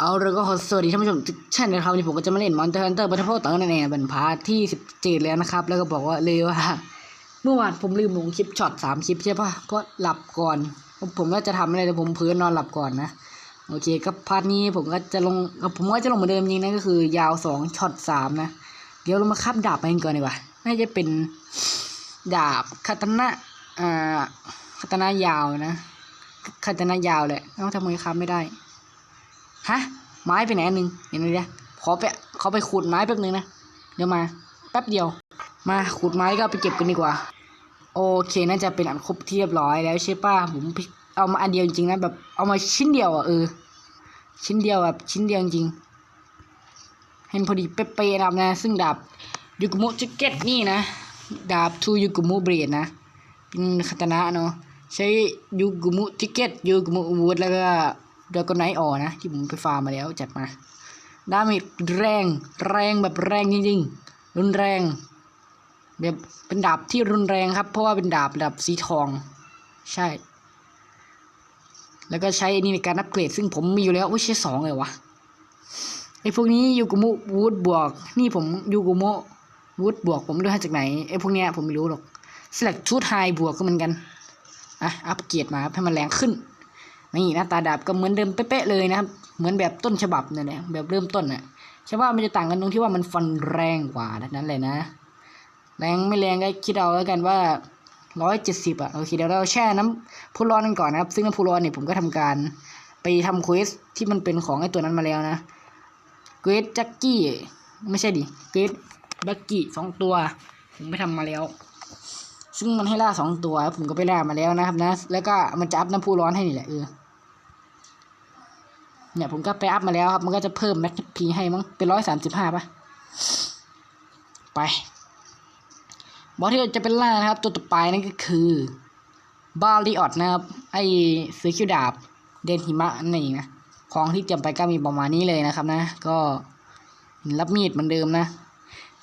เอาแล้วก็ขอสวัสดีท่านผู้ชมทุกท่านนะครับวันนี้ผมก็จะมาเล่นมอนเตอร์ฮันเตอร์บัตเทิลต่อนั่นเองเป็นพาร์ทที่สิบเจ็ดแล้วนะครับ แล้วก็บอกว่าเลยว่า เมื่อวานผมลืมลงคลิปช็อตสามคลิปใช่ปะเพราะหลับก่อน ผมว่าจะทำอะไรแต่ผมเพื้นนอนหลับก่อนนะโอเคก็พาร์ทนี้ผมก็จะลงผมก็จะลงเหมือนเดิมจริงนะก็คือยาวสองช็อตสามนะเดี๋ยวเรามาคับดาบไปกันก่อนดีกว่าน่าจะเป็นดาบคาตานะอ่าคาตานะยาวนะคาตานะยาวแหละเอ้าทำไมคับไม่ได้ ฮะ ไม้ไปไหนนหนึ่งเห็นไหมเนี่ยขอไปขอไปขุดไม้แป๊บนึงนะ เดี๋ยวมา แป๊บเดียว มาขุดไม้ก็ไปเก็บกันดีกว่า โอเค น่าจะเป็นอันครบที่เรียบร้อยแล้วใช่ป่ะ ผมเอามาอันเดียวจริงๆนะ แบบเอามาชิ้นเดียวอะเออ ชิ้นเดียวแบบชิ้นเดียวจริงเห็นพอดีเป๊ะๆนะครับนะ ซึ่งดาบยูกุมุจิเก็ตนี่นะ ดาบทูยูกุมุเบรดนะ เป็นคาตานะเนาะ ใช้ยูกุมุจิเก็ตยูกุมุวูดแล้วก็ ดราก้อนไนท์ออนะ ที่ผมไปฟาร์มมาแล้วจัดมา ดาเมจแรง แรงแบบแรงจริงๆ รุนแรงแบบเป็นดาบที่รุนแรงครับ เพราะว่าเป็นดาบดาบสีทอง ใช่ แล้วก็ใช้อันนี่ในการอัปเกรด ซึ่งผมมีอยู่แล้วโอ้ยใช้สองเลยวะไอ้พวกนี้ยูกุมุวูดบวก นี่ผมยูกุมุวูดบวก ผมไม่รู้ให้จากไหนไอ้พวกเนี้ยผมไม่รู้หรอกสลักชุดไฮบวกก็เหมือนกันอะอัปเกรดมาให้มันแรงขึ้น นี่หน้าตาดาบก็เหมือนเดิมเป๊ะเลยนะครับ เหมือนแบบต้นฉบับนั่นแหละแบบเริ่มต้นน่ะใช่ว่ามันจะต่างกันตรงที่ว่ามันฟันแรงกว่านั้นเลยนะ แรงไม่แรงก็คิดเอาแล้วกันว่าร้อยเจ็ดสิบอะโอเคเดี๋ยวเราแช่น้ำพุร้อนกันก่อนนะครับ ซึ่งน้ำพุร้อนเนี่ยผมก็ทำการ ไปทำเควสที่มันเป็นของไอ้ตัวนั้นมาแล้วนะเควสจักกี้ไม่ใช่ดิเควสบักกี้สองตัว ผมไปทำมาแล้ว ซึ่งมันให้ล่าสองตัว ผมก็ไปล่ามาแล้วนะครับนะ แล้วก็มันจะอัพน้ำพุร้อนให้นี่แหละเออเนี่ยผมก็ไปอัพมาแล้วครับ มันก็จะเพิ่มแม็กพีให้มั้งเป็นร้อยสามสิบห้าป่ะ ไป บอสที่เราจะเป็นล่านะครับ ตัวต่อไปนั่นก็คือบาลิออดนะครับ ไอเสือคิวดาบ เดนหิมะนั่นเองนะ ของที่เตรียมไปก็มีประมาณนี้เลยนะครับนะ ก็รับมีดเหมือนเดิมนะ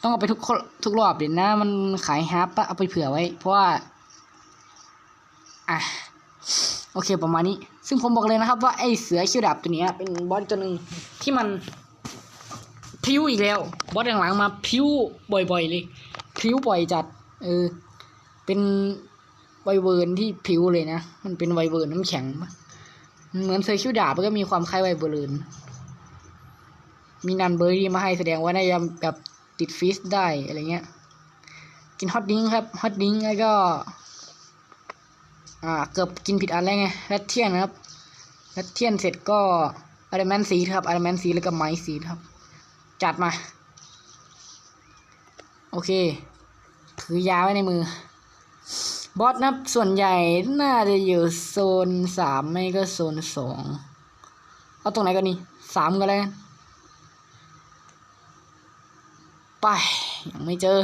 ต้องเอาไปทุกทุกรอบเดี๋ยวนะ มันขายฮาร์ปปะเอาไปเผื่อไว้ เพราะว่า อะ โอเคประมาณนี้ ซึ่งผมบอกเลยนะครับ ว่าไอ้เสือคิวดาบตัวนี้เป็นบอสตัวหนึ่งที่มันพิ้วอีกแล้ว บอสหลังๆมาพิ้วบ่อยๆเลยพิ้วบ่อยจัด เออ เป็นไวเวิร์นที่พิ้วเลยนะ มันเป็นไวเวิร์นน้ำแข็ง เหมือนเสือคิวดาบก็มีความคล้ายไวเวิร์นมีนันเบอร์รี่มาให้แสดงว่าน่าจะแบบ ติดฟิสได้อะไรเงี้ย กินฮอตดิ้งครับฮอตดิ้งแล้วก็ อ่าเกือบกินผิดอันแล้วไงแรดเทียนนะครับแรดเทียนเสร็จก็อะดามนซีครับอะดามนซีแล้วก็ไม้ซีครับ จัดมา โอเค ถือยาไว้ในมือบอสนะครับส่วนใหญ่น่าจะอยู่โซนสามไม่ก็โซนสองเอาตรงไหนก็นี่สามก็แล้ว ไป ยังไม่เจอ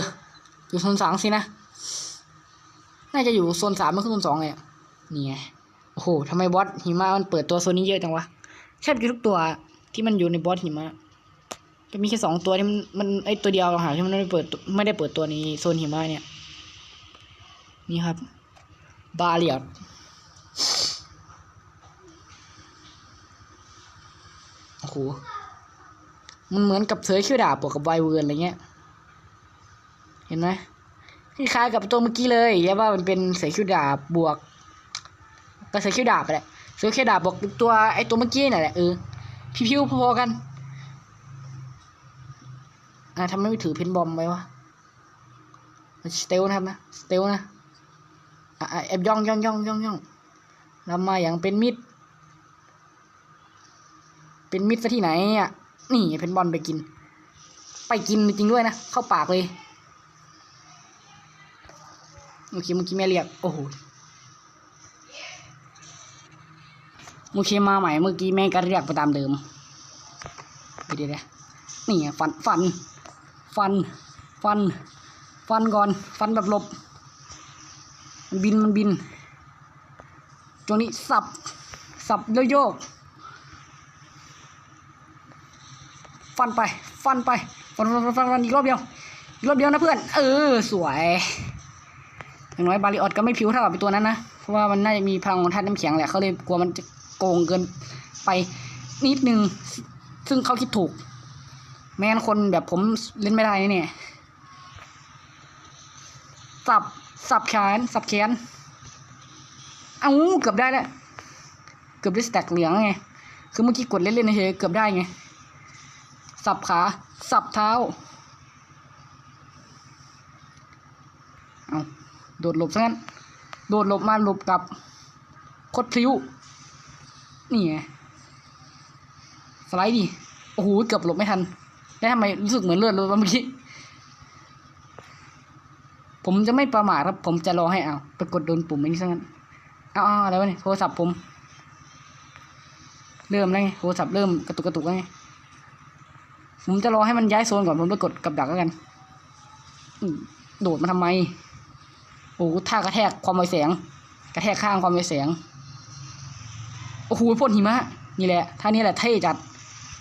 อยู่โซนสามสินะ น่าจะอยู่โซนสามไม่ขึ้นโซนสองเลยนี่ไง โอ้โหทำไมบอสหิมะมันเปิดตัวโซนนี้เยอะจังวะแทบจะทุกตัวที่มันอยู่ในบอสหิมะจะมีแค่สองตัวที่มันมันไอตัวเดียวต่าหาที่มันไม่เปิดไม่ได้เปิดตัวในโซนหิมะเนี่ย นี่ครับ บาเลียดโอ้โหมันเหมือนกับเสือคิวดาบบวกกับไวเวิร์นอะไรเงี้ย เห็นไหมคล้ายๆกับตัวเมื่อกี้เลยแค่ว่ามันเป็นเสือคิวดาบบวกก็เสือคิวดาบไปแหละเสือคิวดาบบวกตัวไอตัวเมื่อกี้น่ะแหละเออพิวๆพอๆกันอ่าทำไมไม่ถือเพนบอมไว้วะสเตลนะครับนะสเตลนะอ่าแอบย่องย่องย่องย่องย่องเรามาอย่างเป็นมิดเป็นมิดซะที่ไหนอะนี่เพนบอลไปกิน ไปกินจริงด้วยนะ เข้าปากเลย เมื่อกี้เมื่อกี้แม่เรียก โอ้โหเมื่อกี้มาใหม่เมื่อกี้แม่ก็เรียกไปตามเดิมไปเดี๋ยวนี่ฟันฟัน ฟัน ฟัน ฟันก่อน ฟันแบบหลบ มันบินมันบินตรงนี้สับ สับโยกฟันไป ฟันไป ฟันฟันฟันฟันฟันอีกรอบเดียว อีกรอบเดียวนะเพื่อน เออ สวย อย่างน้อยบาริออดก็ไม่ผิวเท่ากับตัวนั้นนะ เพราะว่ามันน่าจะมีพลังของธาตุน้ำแข็งแหละเขาเลยกลัวมันจะโกงเกินไปนิดนึง ซึ่งเขาคิดถูก แม้นคนแบบผมเล่นไม่ได้เนี่ย สับ สับแขน สับแขน เอาเกือบได้แล้ว เกือบได้สแต็กเหลืองไง คือเมื่อกี้กดเล่นๆเฉยเกือบได้ไง สับขา สับเท้า เอา โดดหลบซะงั้น โดดหลบมาหลบกับโคตรพลิ้ว นี่ไง สไลด์ดิ โอ้โห เกือบหลบไม่ทัน แล้วทำไมรู้สึกเหมือนเลือดเลยเมื่อกี้ ผมจะไม่ประมาทครับ ผมจะรอให้เอาไปกดโดนปุ่มอันนี้ซะงั้นเอาเอาอะไรวะเนี่ย โทรศัพท์ผม เริ่มแล้วไง โทรศัพท์เริ่มกระตุกกระตุกแล้วไง ผมจะรอให้มันย้ายโซนก่อน ผมไปกดกับดักแล้วกัน โดดมาทำไม โอ้โหท่ากระแทกความไวแสง กระแทกข้างความไวแสง โอ้โหพ่นหิมะ นี่แหละท่านี้แหละเท่จัด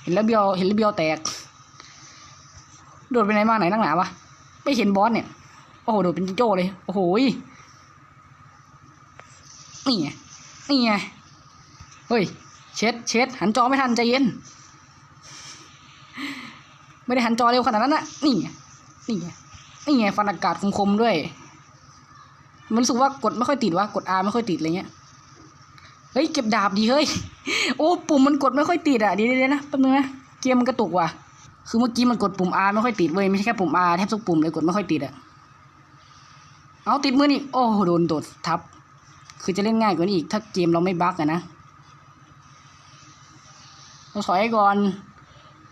เห็นแล้วเบียว เห็นแล้วเบียวแตก โดดไปไหนมาไหนนักหนาวะ ไม่เห็นบอสเนี่ย โอ้โห โดดเป็นโจ้เลย โอ้โหยนี่ไง นี่ไง เฮ้ย เช็ด เช็ด หันจอไม่ทันใจเย็น ไม่ได้หันจอเร็วขนาดนั้นนะนี่ไง นี่ไง นี่ไง ฟันอากาศคมๆด้วย มันรู้สึกว่ากดไม่ค่อยติดวะกด R ไม่ค่อยติดอะไรเงี้ยเฮ้ยเก็บดาบดีเฮ้ยโอ้ปุ่มมันกดไม่ค่อยติดอะเดี๋ยวๆนะแป๊บนึงนะเกมมันกระตุกว่ะคือเมื่อกี้มันกดปุ่ม R ไม่ค่อยติดเว้ยไม่ใช่แค่ปุ่ม R แทบทุกปุ่มเลยกดไม่ค่อยติดอะเอาติดมือนี่โอ้โหโดนโดดทับ คือจะเล่นง่ายกว่านี้อีก ถ้าเกมเราไม่บั๊กอะนะเราถอยก่อน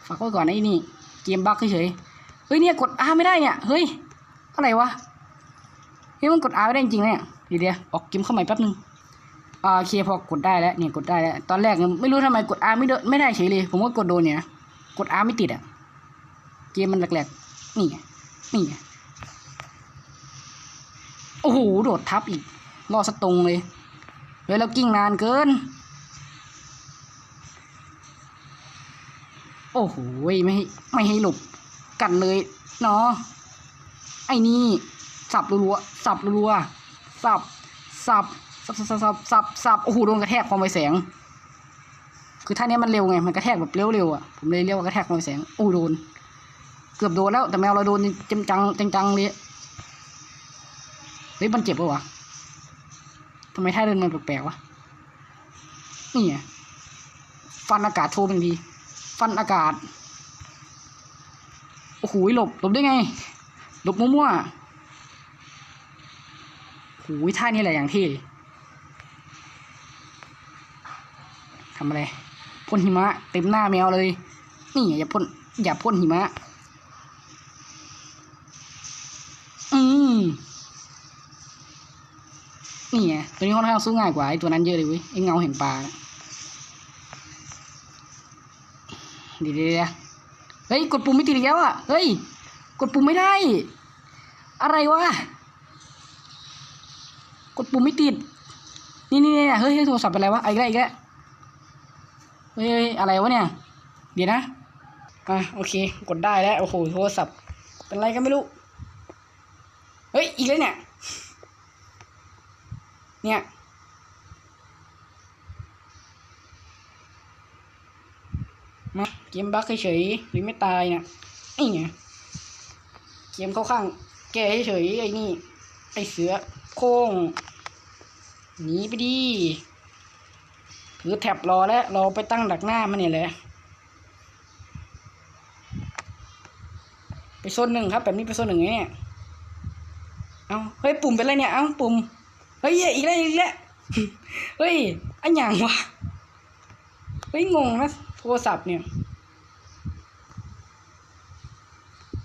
ฝากไว้ก่อนนะไอ้นี่ เกมบั๊กเฉยเฮ้ยเนี่ยกด R ไม่ได้เนี่ยเฮ้ยอะไรวะ เฮ้ยมันกด R ไม่ได้จริงเนี่ยดีเดียวออกเกมเข้าใหม่แป๊บนึงอ่าโอเคพอกดได้แล้วเนี่ยกดได้แล้วตอนแรกเนี่ยไม่รู้ทำไมกด R ไม่เดนไม่ได้เฉยเลย ผมก็กดโดนเนี่ยนะกด R ไม่ติดอะเกมมันแหลกๆนี่นี่โอ้โหโดดทับอีกรอสตรงเลยเฮ้ยแล้วกิ้งนานเกิน โอ้โหไม่ให้ไม่ให้หลบกันเลยเนาะไอ้นี่ สับรัวๆสับรัวๆสับสับสับสับสับสับสับโอ้โหโดนกระแทกความไวแสง คือท่านี้มันเร็วไงมันกระแทกแบบเร็วๆอะผมเลยเรียกว่ากระแทกความไวแสงโอ้โดน เกือบโดนแล้วแต่แมวเราโดนจังจังจังจังๆเลยเฮ้ยมันเจ็บปะวะทำไมท่าเดินมันแปลกๆวะนี่ไงฟันอากาศโชว์เป็นทีฟันอากาศ โอ้โหหลบ หลบได้ไง หลบมั่วๆ หท่านี้แหละอย่างที่ทำอะไรพ่นหิมะเต็มหน้าแมวเลย นี่อย่าพ่นอย่าพ่นหิมะ อืมนี่ไงตัวนี้ค่อนข้างสู้ง่ายกว่าไอ้ตัวนั้นเยอะเลยเว้ยไอ้เงาแห่งปลาน่ะเดี๋ยวเดี๋ยวเฮ้ย กดปุ่มไม่ติดแล้วอะ เฮ้ย กดปุ่มไม่ได้ อะไรวะ กดปุ่มไม่ติด นี่นี่นี่เฮ้ยเฮ้ยโทรศัพท์เป็นอะไรวะอีกแล้วอีกแล้วเฮ้ยอะไรวะเนี่ย เดี๋ยวนะอะโอเค กดได้แล้วโอ้โหโทรศัพท์ เป็นไรก็ไม่รู้ เฮ้ยอีกแล้วเนี่ย เนี่ยมาเกมบั๊กเฉยๆหรือไม่ตายเนี่ยไอ้ไงเกมเข้าข้าง แกเฉยๆไอ้นี่ ไอ้เสือ โค้งหนีไปดีถือแท็บรอแล้วรอไปตั้งดักหน้ามันเนี่ยแหละไปโซนหนึ่งครับ แบบนี้ไปโซนหนึ่งเนี่ยเอาเฮ้ยปุ่มเป็นไรเนี่ย เอาปุ่มเฮ้ยอีกแล้วอีกแล้วเฮ้ยอันอย่างวะเฮ้ยงงนะโทรศัพท์เนี่ย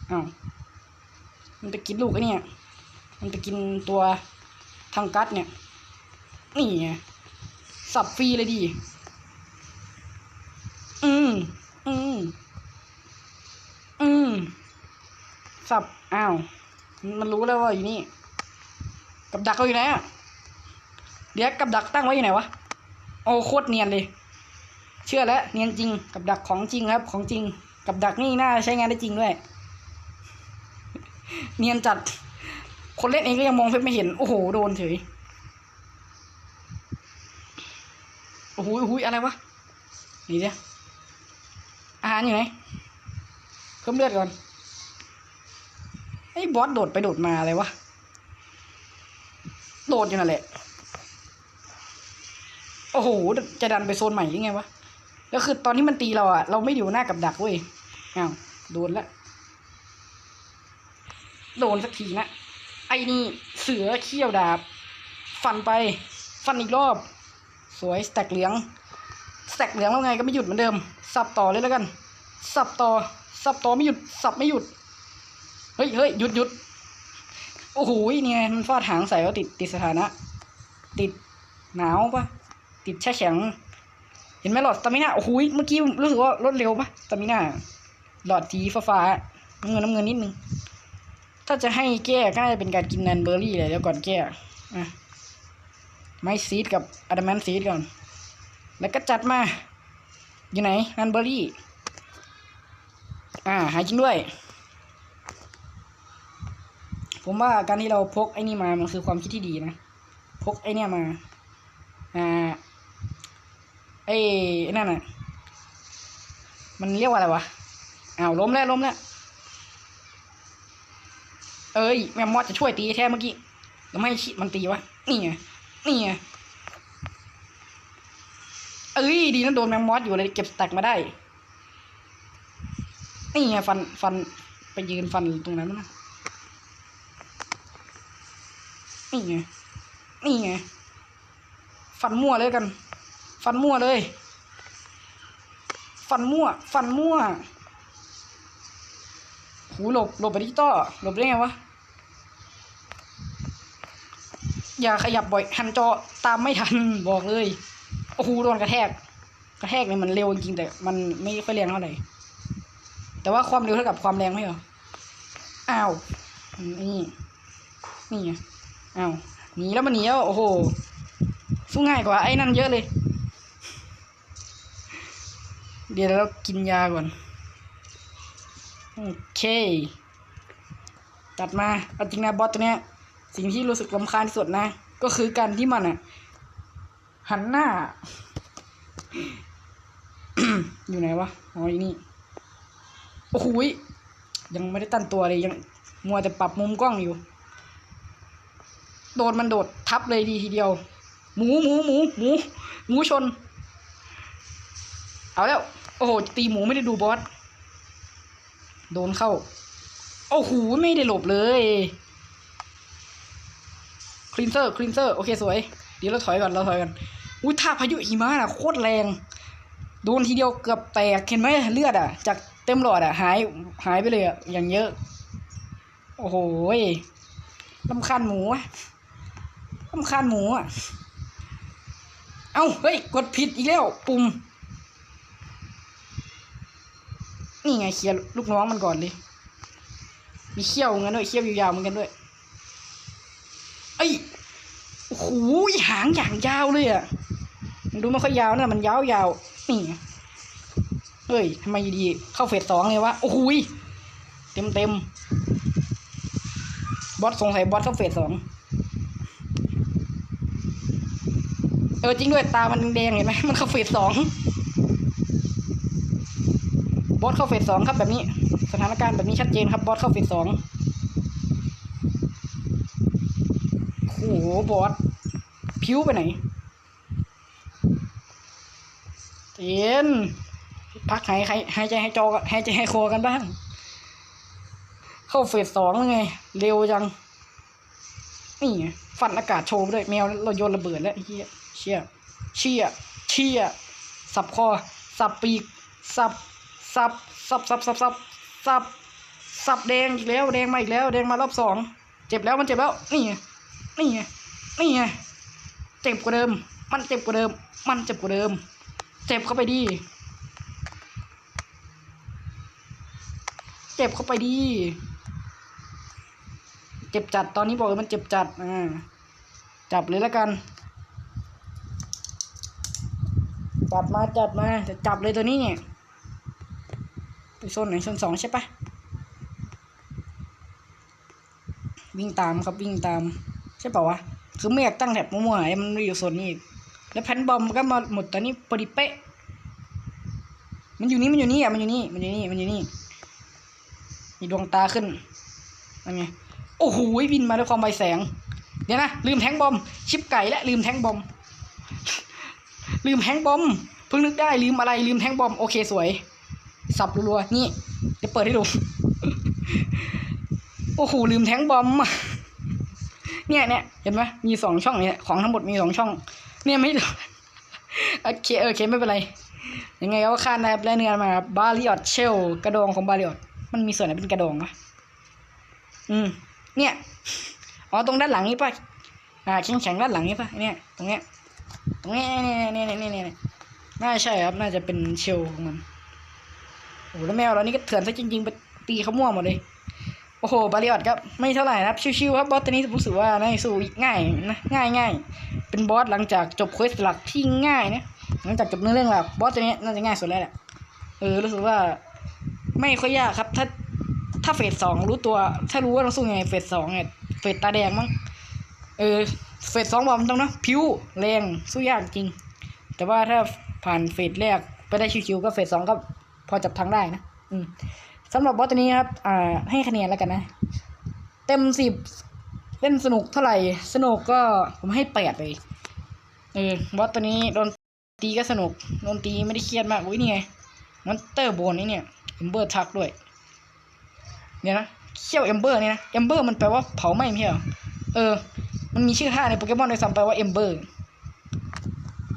เอามันจะกินลูกไอ้เนี่ย มันจะกินตัว ทางกัดเนี่ย นี่ไงสับฟรีเลยดิอืมอืมอืมสับ อ้าว มันรู้แล้วว่าอยู่นี่ กับดักเราอยู่ไหนอะเดี๋ยวกับดักตั้งไว้อยู่ไหนวะ โอ้โคตรเนียนเลย เชื่อแล้วเนียนจริง กับดักของจริงครับ ของจริง กับดักนี่น่าใช้งานได้จริงด้วย เนียนจัด คนเล่นเองก็ยังมองเฟซไม่เห็น โอ้โห โดนเฉย โอ้โหโอ้โหอะไรวะ นี่เดียอาหารอยู่ไหน เพิ่มเลือดก่อน ไอ้บอสโดดไปโดดมาอะไรวะ โดดอยู่นั่นแหละ โอ้โห จะดันไปโซนใหม่ยังไงวะ แล้วคือตอนที่มันตีเราอะเราไม่อยู่หน้ากับดักเว้ยอ้าวโดนละโดนสักทีนะ ไอ้นี่เสือเขี้ยวดาบ ฟันไป ฟันอีกรอบ สวยสแต็กเหลืองสแต็กเหลืองแล้วไงก็ไม่หยุดเหมือนเดิม สับต่อเลยแล้วกัน สับต่อ สับต่อไม่หยุด สับไม่หยุด เฮ้ยเฮ้ยหยุดหยุดโอ้โหเนี่ยมันฟาดหางใส่ว่าติดติดสถานะ ติดหนาวปะติดแช่แข็ง เห็นไหมหลอดตามิน่าโอ้โหเมื่อกี้รู้สึกว่ารถเร็วปะตามิน่าหลอดสีฟ้าๆน้ำเงินน้ำเงินนิดนึง ถ้าจะให้แก้ก็น่าจะเป็นการกินนันเบอร์รี่เลยเดี๋ยวก่อนแก้อะไม้ซีดกับอะดามนซีดก่อน แล้วก็จัดมา อยู่ไหนนันเบอร์รี่ อ่า หายจริงด้วย ผมว่าการที่เราพกไอ้นี่มา มันคือความคิดที่ดีนะ พกไอ้นี่มา อ่า ไอ้ไอ้นั่นน่ะ มันเรียกว่าอะไรวะ อ้าวล้มแล้วล้มแล้ว เอ้ยแมมมอสจะช่วยตีแท้เมื่อกี้แล้วไม่ให้ชิมันตีวะนี่ไงนี่ไงเอ้ยดีนะโดนแมมมอสอยู่เลยเก็บสแต็กมาได้นี่ไงฟันฟันไปยืนฟันตรงนั้นนะนี่ไงนี่ไงฟันมั่วเลยกัน ฟันมั่วเลย ฟันมั่ว ฟันมั่วหูหลบหลบไปดิจิตอลหลบได้ไงวะ อย่าขยับบ่อย หันจอตามไม่ทันบอกเลย โอ้โหโดนกระแทก กระแทกเนี่ยมันเร็วจริงแต่มันไม่ค่อยแรงเท่าไหร่ แต่ว่าความเร็วเท่ากับความแรงไหมเหรอ อ้าว นี่ นี่ไงอ้าว หนีแล้วมันหนีแล้วโอ้โห สู้ง่ายกว่าไอ้นั่นเยอะเลย เดี๋ยวเรากินยาก่อน โอเค ตัดมาเอาจริงนะบอสตัวเนี้ย สิ่งที่รู้สึกลำคาญสุดนะ ก็คือการที่มันอะ หันหน้า อยู่ไหนวะอ๋ออยู่นี่ โอ้โหยยังไม่ได้ตั้งตัวเลยยัง มัวแต่ปรับมุมกล้องอยู่ โดนมันโดดทับเลยดีทีเดียว หมูหมูหมูหมูหมูชน เอาแล้ว โอ้โห ตีหมูไม่ได้ดูบอส โดนเข้า โอ้โห ไม่ได้หลบเลย คลีนเซอร์คลีนเซอร์โอเคสวยเดี๋ยวเราถอยก่อนเราถอยก่อนอุ้ยท่าพายุหิมะน่ะโคตรแรงโดนทีเดียวเกือบแตกเห็นไหมเลือดอะ จากเต็มหลอดอะ หายหายไปเลยอะอย่างเยอะ โอ้โหลำคาญหมูอะลำคาญหมูอะเอ้าเฮ้ยกดผิดอีกแล้วปุ่มนี่ไงเคียร์ลูกน้องมันก่อนเลยมีเขี้ยวเหมือนกันด้วยเขี้ยวยาวๆเหมือนกันด้วย อ้ยโอ้โหหางอย่างยาวเลยอะมันดูไม่ค่อยยาวนะมันยาวๆนี่เฮ้ยทำไมดีเข้าเฟสสองเลยวะโอ้โหยเต็มเต็มบอสสงสัยบอสเข้าเฟสสองเออจริงด้วยตามันแดงเห็นไหมมันเข้าเฟสสองบอสเข้าเฟสสองครับแบบนี้ สถานการณ์แบบนี้ชัดเจนครับบอสเข้าเฟสสอง หบอสผิวไปไหนเยนพักหายหายใจให้จอหายใจให้คอกันบ้าง เข้าเฟสสองแล้วไง เร็วจัง นี่ฟันอากาศโชว์ด้วย แมวเราโยนระเบิดแล้วเฮียเชี่ยเชี่ยเชี่ยสับคอ สับปีก สับ สับ สับสับสับสับสับสับแดงอีกแล้ว แดงมาอีกแล้ว แดงมารอบสอง เจ็บแล้วมันเจ็บแล้ว นี่ นี่ไงนี่ไงเจ็บกว่าเดิม มันเจ็บกว่าเดิม มันเจ็บกว่าเดิม เจ็บเข้าไปดี เจ็บเข้าไปดี เจ็บจัดตอนนี้บอกเลยมันเจ็บจัดอ่าจับเลยแล้วกัน จับมาจับมาจะจับเลยตัวนี้เนี่ยไปโซนไหนโซนสองใช่ปะวิ่งตามครับวิ่งตาม ใช่ป่าวะ คือไม่อยากตั้งแถบมั่วๆให้มันอยู่โซนนี้อีกแล้วแผ่นบอมก็มาหมดตอนนี้พอดีเป๊ะ มันอยู่นี่มันอยู่นี่อะมันอยู่นี่มันอยู่นี่มันอยู่นี่มีดวงตาขึ้นนั่นไงโอ้โหบินมาด้วยความไวแสง เดี๋ยวนะลืมแทงบอม ชิปไก่และลืมแทงบอม ลืมแทงบอมเพิ่งนึกได้ลืมอะไรลืมแทงบอมโอเคสวย สับรัวๆนี่เดี๋ยวเปิดให้ดู โอ้โหลืมแทงบอม เนี่ยเนี่ยเห็นไหมมีสองช่องเนี่ยของทั้งหมดมีสองช่อง เนี่ยไม่โอเคโอเคไม่เป็นไร ยังไงก็คาดนะครับและเนื้อมาบาริออตเชลกระดองของบาริออตมันมีส่วนไหนเป็นกระดองวะอืม เนี่ยอ๋อตรงด้านหลังนี่ป่ะอ่าแข็งแข็งด้านหลังนี่ป่ะเนี่ยตรงเนี้ยตรงเนี้ยเนี่ยเนี่ยเนี่ยเนี่ยน่าใช่ครับน่าจะเป็นเชลของมันโอ้แล้วแมวเรานี่ก็เถื่อนซะจริงๆไปตีเขามั่วหมดเลย โอ้โห บาริออตครับ ไม่เท่าไหร่นะครับ ชิวๆครับ บอสตัวนี้รู้สึกว่าน่าจะสู้ง่ายนะ ง่ายง่ายเป็นบอสหลังจากจบเควสหลักที่ง่ายนะ หลังจากจบเนื้อเรื่องหลักบอสตัวนี้น่าจะง่ายสุดแล้วแหละ เออ รู้สึกว่า ไม่ค่อยยากครับ ถ้า ถ้าเฟสสองรู้ตัว ถ้ารู้ว่าต้องสู้ยังไง เฟสสองเนี่ย เฟสตาแดงมั้ง เออ เฟสสองบอกมันต้องนะ พิวแรง สู้ยากจริง แต่ว่าถ้าผ่านเฟสแรกไปได้ชิวๆก็เฟสสองก็พอจับทางได้นะ อืม สำหรับบอสตัวนี้ครับ อ่า ให้คะแนนแล้วกันนะ เต็มสิบเล่นสนุกเท่าไหร่ สนุกก็ผมให้แปดเลย เออบอสตัวนี้โดนตีก็สนุก โดนตีไม่ได้เครียดมากอุ้ยนี่ไงมอนเตอร์โบนนี่เนี่ยเอมเบอร์ทักด้วย เนี่ยนะเขี้ยวเอมเบอร์นี่นะเอมเบอร์มันแปลว่าเผาไหม้ไม่ใช่เหรอเออ มันมีชื่อท่าในโปเกมอนโดยซ้ำแปลว่าเอมเบอร์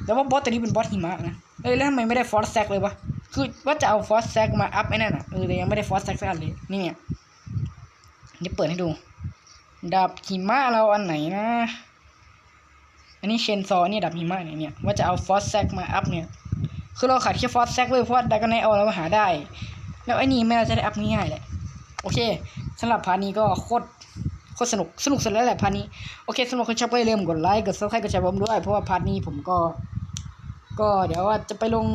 แต่ว่าบอสตัวนี้เป็นบอสหิมะนะเออแล้วทำไมไม่ได้ฟอร์สแซกเลยวะ คือว่าจะเอาฟอสแซกมาอัพไอ้นั่นอะเออแต่ยังไม่ได้ฟอสแซกสักอันเลยนี่เนี่ยเดี๋ยวเปิดให้ดูดาบหิมะเราอันไหนนะ อันนี้เชนซอนี่ดาบหิมะเนี่ยเนี่ยว่าจะเอาฟอสแซกมาอัพเนี่ยคือเราขาดแค่ฟอสแซกเลยเพราะว่าดากอนไนเอาเราหาได้ แล้วไอ้นี่ไม่น่าจะได้อัพง่ายๆแหละโอเคสำหรับพาร์ทนี้ก็โคตรโคตรสนุกสนุกสุดแล้วแหละพาร์ทนี้โอเคสำหรับคนชอบก็อย่าลืมกดไลค์กดซับสไครต์กดแชร์ผมด้วยเพราะว่าพาร์ทนี้ผมก็ ก็เดี๋ยวว่าจะไปลง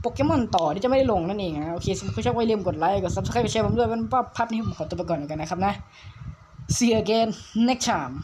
โปเกมอนต่อที่จะไม่ได้ลงนั่นเองนะโอเคสำหรับคนชอบก็อย่าลืมกดไลค์กดซับสไครต์ไปแชร์ผมด้วยเป็นว่าพนี้ผมขอตัวไปก่อนกันนะครับนะ see you again next time